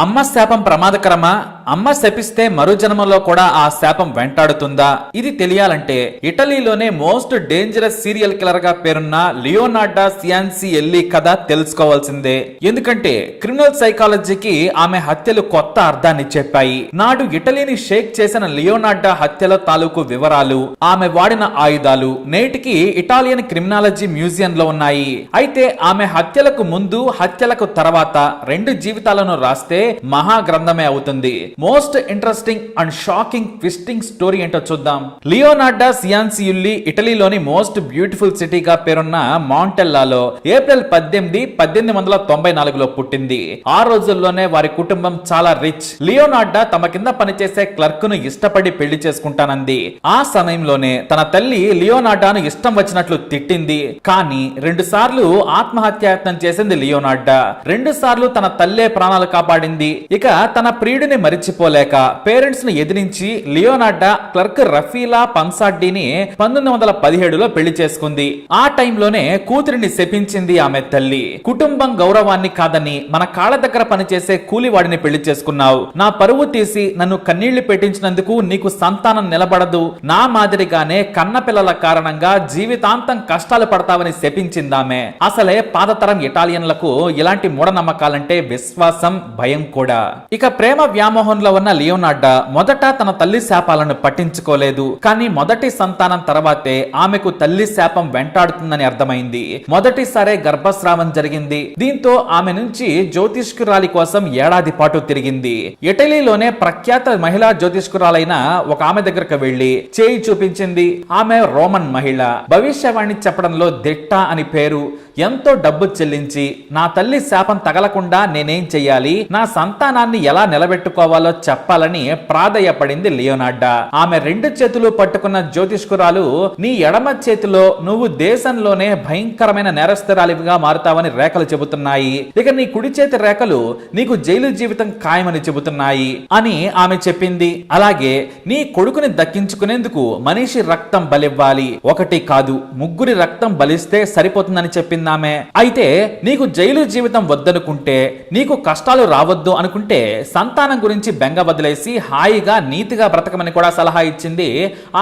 అమ్మ శాపం ప్రమాదకరమా? అమ్మ శపిస్తే మరు జన్మలో కూడా ఆ శాపం వెంటాడుతుందా? ఇది తెలియాలంటే ఇటలీలోనే మోస్ట్ డేంజరస్ సీరియల్ కిల్లర్గా పేరున్న లియోనార్డా సియాన్సి ఎల్లి కథ తెలుసుకోవాల్సిందే. ఎందుకంటే క్రిమినల్ సైకాలజీకి ఆమె హత్యలు కొత్త అర్థాన్ని చెప్పాయి. నాడు ఇటలీని షేక్ చేసిన లియోనార్డా హత్యల తాలూకు వివరాలు ఆమె వాడిన ఆయుధాలు నేటికి ఇటాలియన్ క్రిమినాలజీ మ్యూజియం లో ఉన్నాయి. అయితే ఆమె హత్యలకు ముందు హత్యలకు తర్వాత రెండు జీవితాలను రాస్తే మహా గ్రంథమే అవుతుంది. Most interesting and shocking twisting story ఏంటో చూద్దాం. లియోనార్డా సియాన్సియుల్లి ఇటలీలోని మోస్ట్ బ్యూటిఫుల్ సిటీగా పేరున్న మాంటెల్లాలో ఏప్రిల్ పద్దెనిమిది పద్దెనిమిది వందల తొంభై నాలుగులో పుట్టింది. ఆ రోజుల్లోనే వారి కుటుంబం చాలా రిచ్. లియోనార్డా తమ కింద పనిచేసే క్లర్క్ను ఇష్టపడి పెళ్ళి చేసుకుంటానంది. ఆ సమయంలోనే తన తల్లి లియోనార్డాను ఇష్టం వచ్చినట్లు తిట్టింది. కానీ రెండు సార్లు ఆత్మహత్యాయత్నం చేసింది లియోనార్డా. రెండు సార్లు తన తల్లే ప్రాణాలు కాపాడింది. ఇక తన ప్రియుడిని మరిచిపోలేక పేరెంట్స్ను ఎదిరించి లియోనార్డా క్లర్క్ రఫీలా పంసాడ్డీని పంతొమ్మిది వందల పదిహేడులో పెళ్ళి చేసుకుంది. ఆ టైంలోనే కూతురిని శపించింది ఆమె తల్లి. కుటుంబం గౌరవాన్ని కాదని మన కాళ్ళ దగ్గర పనిచేసే కూలివాడిని పెళ్ళి చేసుకున్నావు. నా పరువు తీసి నన్ను కన్నీళ్ళు పెట్టించినందుకు నీకు సంతానం నిలబడదు. నా మాదిరిగానే కన్న పిల్లల కారణంగా జీవితాంతం కష్టాలు పడతావని శపించిందామె అసలే పాతతరం ఇటాలియన్లకు ఇలాంటి మూఢనమ్మకాలంటే విశ్వాసం భయం కూడా. ఇక ప్రేమ వ్యామోహం సమూహంలో ఉన్న లియోనార్డా మొదట తన తల్లి శాపాలను పట్టించుకోలేదు. కానీ మొదటి సంతానం తర్వాతే ఆమెకు తల్లి శాపం వెంటాడుతుందని అర్థమైంది. మొదటిసారే గర్భస్రావం జరిగింది. దీంతో ఆమె నుంచి జ్యోతిష్కురాలి కోసం ఏడాది పాటు తిరిగింది. ఇటలీలోనే ప్రఖ్యాత మహిళా జ్యోతిష్కురాలైన ఒక ఆమె దగ్గరకు వెళ్ళి చేయి చూపించింది. ఆమె రోమన్ మహిళ. భవిష్యవాణి చెప్పడంలో దిట్ట అని పేరు. ఎంతో డబ్బు చెల్లించి నా తల్లి శాపం తగలకుండా నేనేం చెయ్యాలి? నా సంతానాన్ని ఎలా నిలబెట్టుకోవాలో చెప్పాలని ప్రాధేయపడింది లియోనార్డా. ఆమె రెండు చేతులు పట్టుకున్న జ్యోతిష్కురాలు నీ ఎడమ చేతిలో నువ్వు దేశంలోనే భయంకరమైన నేరస్తురాలిగా మారుతావని రేఖలు చెబుతున్నాయి. ఇక నీ కుడి చేతి రేఖలు నీకు జైలు జీవితం ఖాయమని చెబుతున్నాయి అని ఆమె చెప్పింది. అలాగే నీ కొడుకుని దక్కించుకునేందుకు మనిషి రక్తం బలివ్వాలి. ఒకటి కాదు ముగ్గురి రక్తం బలిస్తే సరిపోతుందని చెప్పింది చెప్పిందామె అయితే నీకు జైలు జీవితం వద్దనుకుంటే నీకు కష్టాలు రావద్దు అనుకుంటే సంతానం గురించి బెంగ వదిలేసి హాయిగా నీతిగా బ్రతకమని కూడా సలహా ఇచ్చింది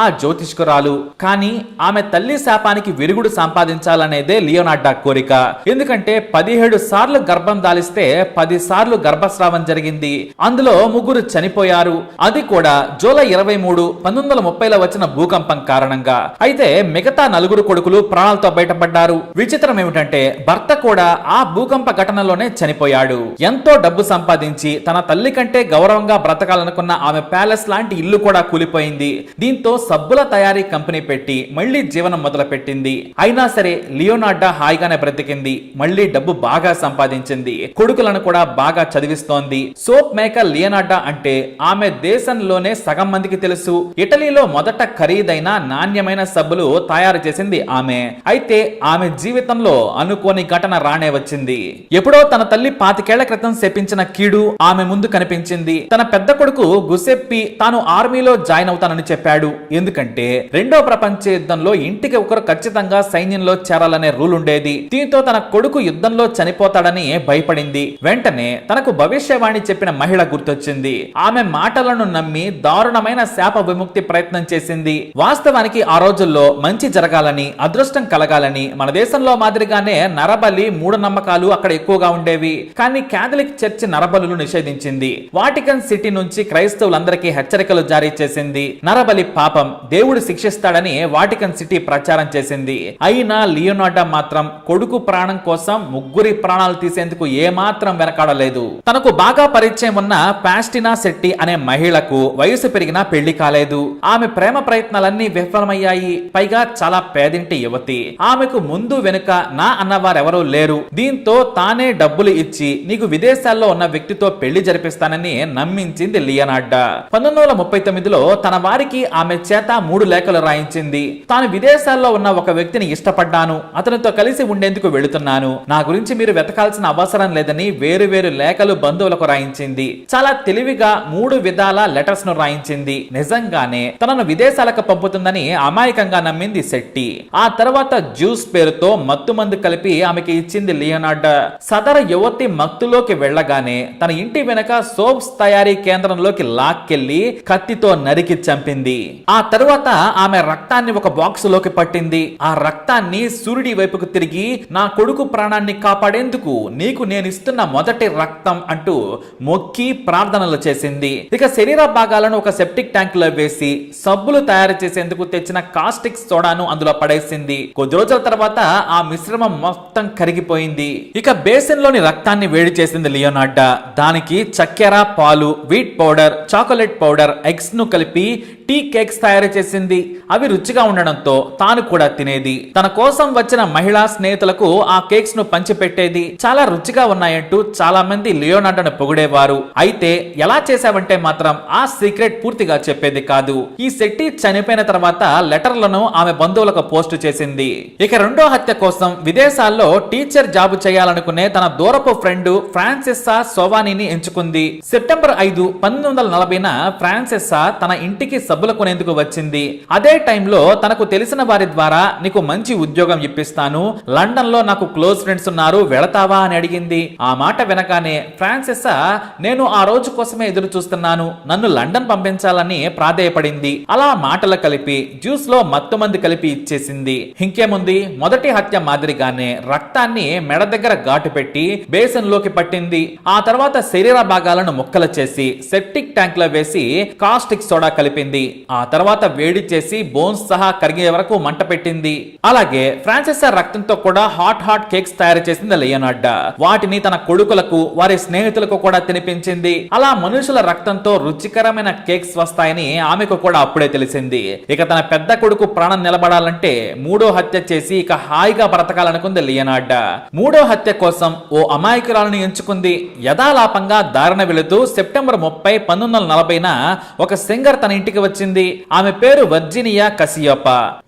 ఆ జ్యోతిష్కురాలు. కానీ ఆమె తల్లి శాపానికి విరుగుడు సంపాదించాలనేదే లియోనార్డా కోరిక. ఎందుకంటే పదిహేడు సార్లు గర్భం దాలిస్తే పది సార్లు గర్భస్రావం జరిగింది. అందులో ముగ్గురు చనిపోయారు. అది కూడా జూలై ఇరవై మూడు పంతొమ్మిది వందల ముప్పైలో వచ్చిన భూకంపం కారణంగా. అయితే మిగతా నలుగురు కొడుకులు ప్రాణాలతో బయటపడ్డారు. విచిత్రం ఏమిటంటే భర్త కూడా ఆ భూకంప ఘటనలోనే చనిపోయాడు. ఎంతో డబ్బు సంపాదించి తన తల్లి కంటే గౌరవంగా బ్రతకాలనుకున్న ఆమె ప్యాలెస్ లాంటి ఇల్లు కూడా కూలిపోయింది. దీంతో సబ్బుల తయారీ కంపెనీ పెట్టి మళ్ళీ జీవనం మొదలు పెట్టింది అయినా సరే లియోనార్డా హాయిగానే బ్రతికింది. మళ్ళీ డబ్బు బాగా సంపాదించింది. కొడుకులను కూడా బాగా చదివిస్తోంది. సోప్ మేకర్ లియోనార్డా అంటే ఆమె దేశంలోనే సగం మందికి తెలుసు. ఇటలీలో మొదట ఖరీదైన నాణ్యమైన సబ్బులు తయారు చేసింది ఆమె. అయితే ఆమె జీవితంలో అనుకోని ఘటన రానే వచ్చింది. ఎప్పుడో తన తల్లి పాతికేళ్ళ క్రితం శపించిన కీడు ఆమె ముందు కనిపించింది. తన పెద్ద కొడుకు గుసెప్పి తాను ఆర్మీలో జాయిన్ అవుతానని చెప్పాడు. ఎందుకంటే రెండో ప్రపంచ యుద్ధంలో ఇంటికి ఒకరు ఖచ్చితంగా సైన్యంలో చేరాలనే రూల్ ఉండేది. దీంతో తన కొడుకు యుద్ధంలో చనిపోతాడని భయపడింది. వెంటనే తనకు భవిష్యవాణి చెప్పిన మహిళ గుర్తొచ్చింది. ఆమె మాటలను నమ్మి దారుణమైన శాప విముక్తి ప్రయత్నం చేసింది. వాస్తవానికి ఆ రోజుల్లో మంచి జరగాలని అదృష్టం కలగాలని మన దేశంలో మాదిరి మాదిరిగానే నరబలి మూఢనమ్మకాలు అక్కడ ఎక్కువగా ఉండేవి. కానీ కేథలిక్ చర్చ్ నరబలులు నిషేధించింది. వాటికన్ సిటీ నుంచి క్రైస్తవులందరికీ హెచ్చరికలు జారీ చేసింది. నరబలి పాపం. దేవుడు శిక్షిస్తాడని వాటికన్ సిటీ ప్రచారం చేసింది. అయినా లియోనార్డా మాత్రం కొడుకు ప్రాణం కోసం ముగ్గురి ప్రాణాలు తీసేందుకు ఏమాత్రం వెనకాడలేదు. తనకు బాగా పరిచయం ఉన్న పాస్టినా శెట్టి అనే మహిళకు వయసు పెరిగినా పెళ్ళి కాలేదు. ఆమె ప్రేమ ప్రయత్నాలన్నీ విఫలమయ్యాయి. పైగా చాలా పేదింటి యువతి. ఆమెకు ముందు వెనుక నా అన్నవారెవరూ లేరు. దీంతో తానే డబ్బులు ఇచ్చి నీకు విదేశాల్లో ఉన్న వ్యక్తితో పెళ్ళి జరిపిస్తానని నమ్మించింది లియనాడ్డా పంతొమ్మిది వందల ముప్పై తొమ్మిదిలో తన వారికి ఆమె చేత మూడు లేఖలు రాయించింది. తాను విదేశాల్లో ఉన్న ఒక వ్యక్తిని ఇష్టపడ్డాను. అతనితో కలిసి ఉండేందుకు వెళుతున్నాను. నా గురించి మీరు వెతకాల్సిన అవసరం లేదని వేరు వేరు లేఖలు బంధువులకు రాయించింది. చాలా తెలివిగా మూడు విధాల లెటర్స్ను రాయించింది. నిజంగానే తనను విదేశాలకు పంపుతుందని అమాయకంగా నమ్మింది శెట్టి. ఆ తర్వాత జ్యూస్ పేరుతో మత్తు మందు మంది కలిపి ఆమెకి ఇచ్చింది లియోనార్డా. సదర యువతి మక్తులోకి వెళ్ళగానే తన ఇంటి వెనక సోప్స్ తయారీ కేంద్రంలోకి లాక్కెళ్ళి కత్తితో నరికి చంపింది. ఆ తరువాత ఆమె రక్తాన్ని ఒక బాక్స్లోకి పట్టింది. ఆ రక్తాన్ని సూర్యుడి వైపుకు తిరిగి నా కొడుకు ప్రాణాన్ని కాపాడేందుకు నీకు నేను ఇస్తున్న మొదటి రక్తం అంటూ మొక్కి ప్రార్థనలు చేసింది. ఇక శరీర భాగాలను ఒక సెప్టిక్ ట్యాంక్లో వేసి సబ్బులు తయారు చేసేందుకు తెచ్చిన కాస్టిక్ సోడాను అందులో పడేసింది. కొద్ది రోజుల తర్వాత ఆ మిశ్రమ మొత్తం కరిగిపోయింది. ఇక బేసిన్లోని రక్తాన్ని వేడి చేసింది లియోనార్డా. దానికి చక్కెర పాలు వీట్ పౌడర్ చాక్లెట్ పౌడర్ ఎగ్స్ను కలిపి టీ కేక్స్ తయారు చేసింది. అవి రుచిగా ఉండడంతో తాను కూడా తినేది. తన కోసం వచ్చిన మహిళా స్నేహితులకు ఆ కేక్స్ను పంచిపెట్టేది. చాలా రుచిగా ఉన్నాయంటూ చాలా మంది లియోనార్డోను పొగిడేవారు. అయితే ఎలా చేశావంటే మాత్రం ఆ సీక్రెట్ పూర్తిగా చెప్పేది కాదు. ఈ శెట్టి చనిపోయిన తర్వాత లెటర్లను ఆమె బంధువులకు పోస్ట్ చేసింది. ఇక రెండో హత్య కోసం విదేశాల్లో టీచర్ జాబ్ చేయాలనుకునే తన దూరపు ఫ్రెండ్ ఫ్రాన్సిస్సా సోవానీని ఎంచుకుంది. సెప్టెంబర్ ఐదు పంతొమ్మిది వందల నలభైన ఫ్రాన్సిస్సా తన ఇంటికి సబ్బులు కొనేందుకు వచ్చింది. అదే టైంలో తనకు తెలిసిన వారి ద్వారా నీకు మంచి ఉద్యోగం ఇప్పిస్తాను. లండన్లో నాకు క్లోజ్ ఫ్రెండ్స్ ఉన్నారు. వెళతావా? అని అడిగింది. ఆ మాట వినగానే ఫ్రాన్సిస్సా నేను ఆ రోజు కోసమే ఎదురు చూస్తున్నాను. నన్ను లండన్ పంపించాలని ప్రాధేయపడింది. అలా మాటలు కలిపి జ్యూస్లో మత్తు మంది కలిపి ఇచ్చేసింది. ఇంకేముంది? మొదటి హత్య మాదిరిగానే రక్తాన్ని మెడ దగ్గర ఘాటు పెట్టి బేసన్లోకి పట్టింది. ఆ తర్వాత శరీర భాగాలను ముక్కలు చేసి సెప్టిక్ ట్యాంక్లో వేసి కాస్టిక్ సోడా కలిపింది. ఆ తర్వాత వేడి చేసి బోన్స్ సహా కరిగే వరకు మంట పెట్టింది. అలాగే ఫ్రాన్సిస్ రక్తంతో కూడా హాట్ హాట్ కేక్స్ తయారు చేసింది లియోనార్డా. వాటిని తన కొడుకులకు వారి స్నేహితులకు కూడా తినిపించింది. అలా మనుషుల రక్తంతో రుచికరమైన కేక్స్ వస్తాయని ఆమెకు కూడా అప్పుడే తెలిసింది. ఇక తన పెద్ద కొడుకు ప్రాణం నిలబడాలంటే మూడో హత్య చేసి ఇక హాయిగా బ్రతకాలనుకుంది లియనార్డా. మూడో హత్య కోసం ఓ అమాయకురాలను ఎంచుకుంది. యథాలాపంగా దారిన వెళుతూ సెప్టెంబర్ ముప్పై పంతొమ్మిది వందల నలభైన ఒక సింగర్ తన ఇంటికి వచ్చింది. ఆమె పేరు వర్జినియా కసియోప.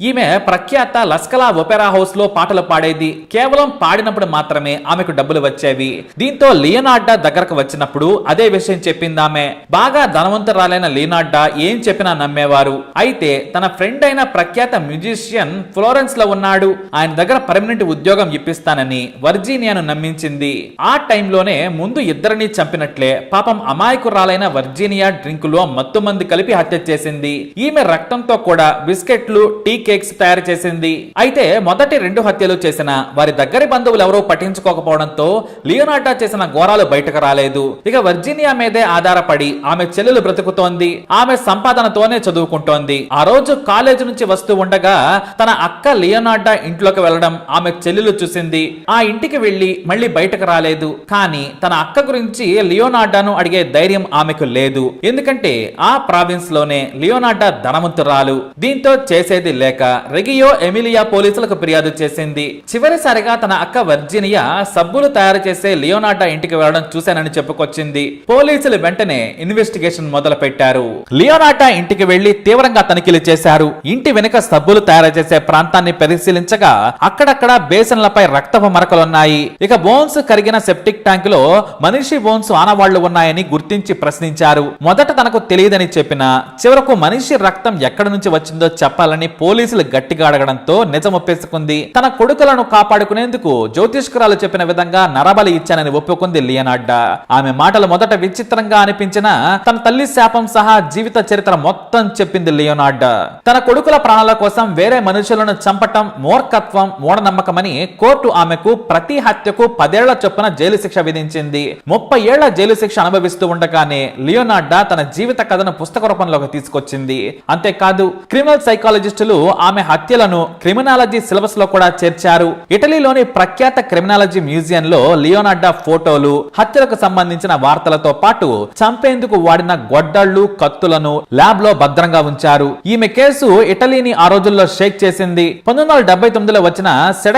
ఈమె ప్రఖ్యాత లస్కలా ఒపెరా హౌస్లో పాటలు పాడేది. కేవలం పాడినప్పుడు మాత్రమే ఆమెకు డబ్బులు వచ్చేవి. దీంతో లియనార్డా దగ్గరకు వచ్చినప్పుడు అదే విషయం చెప్పింది ఆమె. బాగా ధనవంతురాలైన లియనార్డా ఏం చెప్పినా నమ్మేవారు. అయితే తన ఫ్రెండ్ అయిన ప్రఖ్యాత మ్యూజిషియన్ ఫ్లోరెన్స్లో ఉన్నాడు. ఆయన దగ్గర పర్మనెంట్ ఉద్యోగం ఇప్పిస్తానని వర్జీనియాను నమ్మించింది. ఆ టైంలోనే ముందు ఇద్దరిని చంపినట్లే పాపం అమాయకురాలైన వర్జీనియా డ్రింకులో మత్తు మంది కలిపి హత్య చేసింది. ఈమె రక్తంతో కూడా బిస్కెట్లు టీ కేక్స్ తయారు చేసింది. అయితే మొదటి రెండు హత్యలు చేసిన వారి దగ్గరి బంధువులు ఎవరూ పట్టించుకోకపోవడంతో లియోనార్డా చేసిన ఘోరాలు బయటకు రాలేదు. ఇక వర్జీనియా మీదే ఆధారపడి ఆమె చెల్లెలు బ్రతుకుతోంది. ఆమె సంపాదనతోనే చదువుకుంటోంది. ఆ రోజు కాలేజీ నుంచి వస్తూ ఉండగా తన అక్క లియోనార్డా ఇంట్లోకి వెళ్ళడం ఆమె చెల్లెలు చూసింది. ఆ ఇంటికి వెళ్ళి మళ్ళీ బయటకు రాలేదు. కానీ తన అక్క గురించి లియోనార్డాను అడిగే ధైర్యం ఆమెకు లేదు. ఎందుకంటే ఆ ప్రావిన్స్లోనే లియోనార్డా ధనవంతురాలు. దీంతో చేసేది లేక రెగియో ఎమిలియా పోలీసులకు ఫిర్యాదు చేసింది. చివరిసారిగా తన అక్క వర్జీనియా సబ్బులు తయారు చేసే లియోనార్డా ఇంటికి వెళ్ళడం చూశానని చెప్పుకొచ్చింది. పోలీసులు వెంటనే ఇన్వెస్టిగేషన్ మొదలు పెట్టారు లియోనార్డా ఇంటికి వెళ్ళి తీవ్రంగా తనిఖీలు చేశారు. ఇంటి వెనుక సబ్బులు తయారు చేసే ప్రాంతాన్ని పరిశీలించగా అక్కడక్కడ బేసన్లపై రక్తపు మరకలున్నాయి. ఇక బోన్స్ కరిగిన సెప్టిక్ ట్యాంక్లో మనిషి బోన్స్ ఆనవాళ్ళు ఉన్నాయని గుర్తించి ప్రశ్నించారు. మొదట తనకు తెలియదని చెప్పిన చివరకు మనిషి రక్తం ఎక్కడి నుంచి వచ్చిందో చెప్పాలని పోలీసులు గట్టిగా అడగడంతో నిజం ఒప్పేసుకుంది. తన కొడుకులను కాపాడుకునేందుకు జ్యోతిష్కురాలు చెప్పిన విధంగా నరబలి ఇచ్చానని ఒప్పుకుంది లియనాడ్డా. ఆమె మాటలు మొదట విచిత్రంగా అనిపించినా తన తల్లి శాపం సహా జీవిత చరిత్ర మొత్తం చెప్పింది లియోనార్డా తన కొడుకుల ప్రాణాల కోసం వేరే మనుషులను చంపటం మూర్ఖత్వం మూఢనమ్మకం మూఢనమ్మకమని కోర్టు ఆమెకు ప్రతి హత్యకు పదేళ్ళ చొప్పున జైలు శిక్ష విధించింది. ముప్పై ఏళ్ళ జైలు శిక్ష అనుభవిస్తూ ఉండగానే లియోనార్డా తన జీవిత కథను పుస్తక రూపంలోకి తీసుకొచ్చింది. అంతేకాదు క్రిమినల్ సైకాలజిస్టులు ఆమె హత్యలను క్రిమినాలజీ సిలబస్లో కూడా చేర్చారు. ఇటలీలోని ప్రఖ్యాత క్రిమినాలజీ మ్యూజియం లో లియోనార్డా ఫోటోలు హత్యలకు సంబంధించిన వార్తలతో పాటు చంపేందుకు వాడిన గొడ్డళ్ళు కత్తులను ల్యాబ్లో భద్రంగా ఉంచారు. ఈమె కేసు ఇటలీని ఆ రోజుల్లో షేక్ చేసింది. పంతొమ్మిది వందల డెబ్బై తొమ్మిదిలో వచ్చిన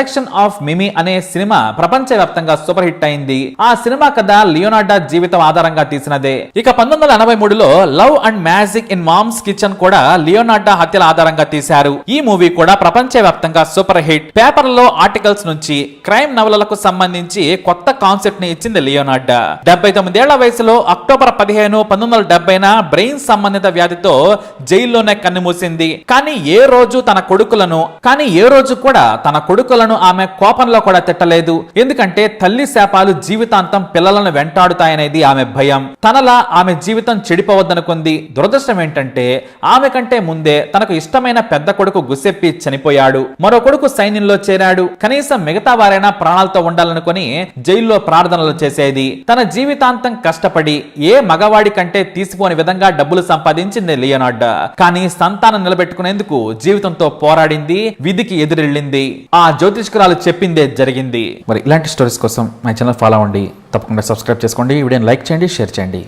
ప్రొటెక్షన్ ఆఫ్ మిమి అనే సినిమా ప్రపంచవ్యాప్తంగా సూపర్ హిట్ అయింది. ఆ సినిమా కథ లియోనార్డా జీవితం ఆధారంగా తీసినదే. ఇక పంతొమ్మిది వందల ఎనభై మూడులో love and magic in mom's kitchen కూడా లియోనార్డా హత్యల ఆధారంగా తీశారు. ఈ మూవీ కూడా ప్రపంచవ్యాప్తంగా సూపర్ హిట్. పేపర్లో ఆర్టికల్స్ నుంచి క్రైమ్ నవలలకు సంబంధించి కొత్త కాన్సెప్ట్ని ఇచ్చింది లియోనార్డా. డెబ్బై తొమ్మిదేళ్ళ వయసులో అక్టోబర్ పదిహేను పంతొమ్మిది వందల డెబ్బైన బ్రెయిన్ సంబంధిత వ్యాధితో జైల్లోనే కన్నుమూసింది కానీ ఏ రోజు తన కొడుకులను కానీ ఏ రోజు కూడా తన కొడుకులను ఆమె కోపంలో కూడా తిట్టలేదు. ఎందుకంటే తల్లి శాపాలు జీవితాంతం పిల్లలను వెంటాడుతాయనేది ఆమె భయం. తనలా ఆమె జీవితం చెడిపోవద్దనుకుంది. దురదృష్టం ఏంటంటే ఆమె కంటే ముందే తనకు ఇష్టమైన పెద్ద కొడుకు గుసెప్పి చనిపోయాడు. మరో కొడుకు సైన్యంలో చేరాడు. కనీసం మిగతా వారైనా ప్రాణాలతో ఉండాలనుకుని జైల్లో ప్రార్థనలు చేసేది. తన జీవితాంతం కష్టపడి ఏ మగవాడి కంటే తీసుకోని విధంగా డబ్బులు సంపాదించింది లియోనార్డ్. కానీ సంతానం నిలబెట్టుకునేందుకు జీవితంతో పోరాడింది విధికి ఎదురెళ్ళింది. ఆ జ్యోతి జ్యోతిష్కురాలు చెప్పిందే జరిగింది. మరి ఇలాంటి స్టోరీస్ కోసం మా ఛానల్ ఫాలో అవ్వండి. తప్పకుండా సబ్స్క్రైబ్ చేసుకోండి. ఈ వీడియోని లైక్ చేయండి షేర్ చేయండి.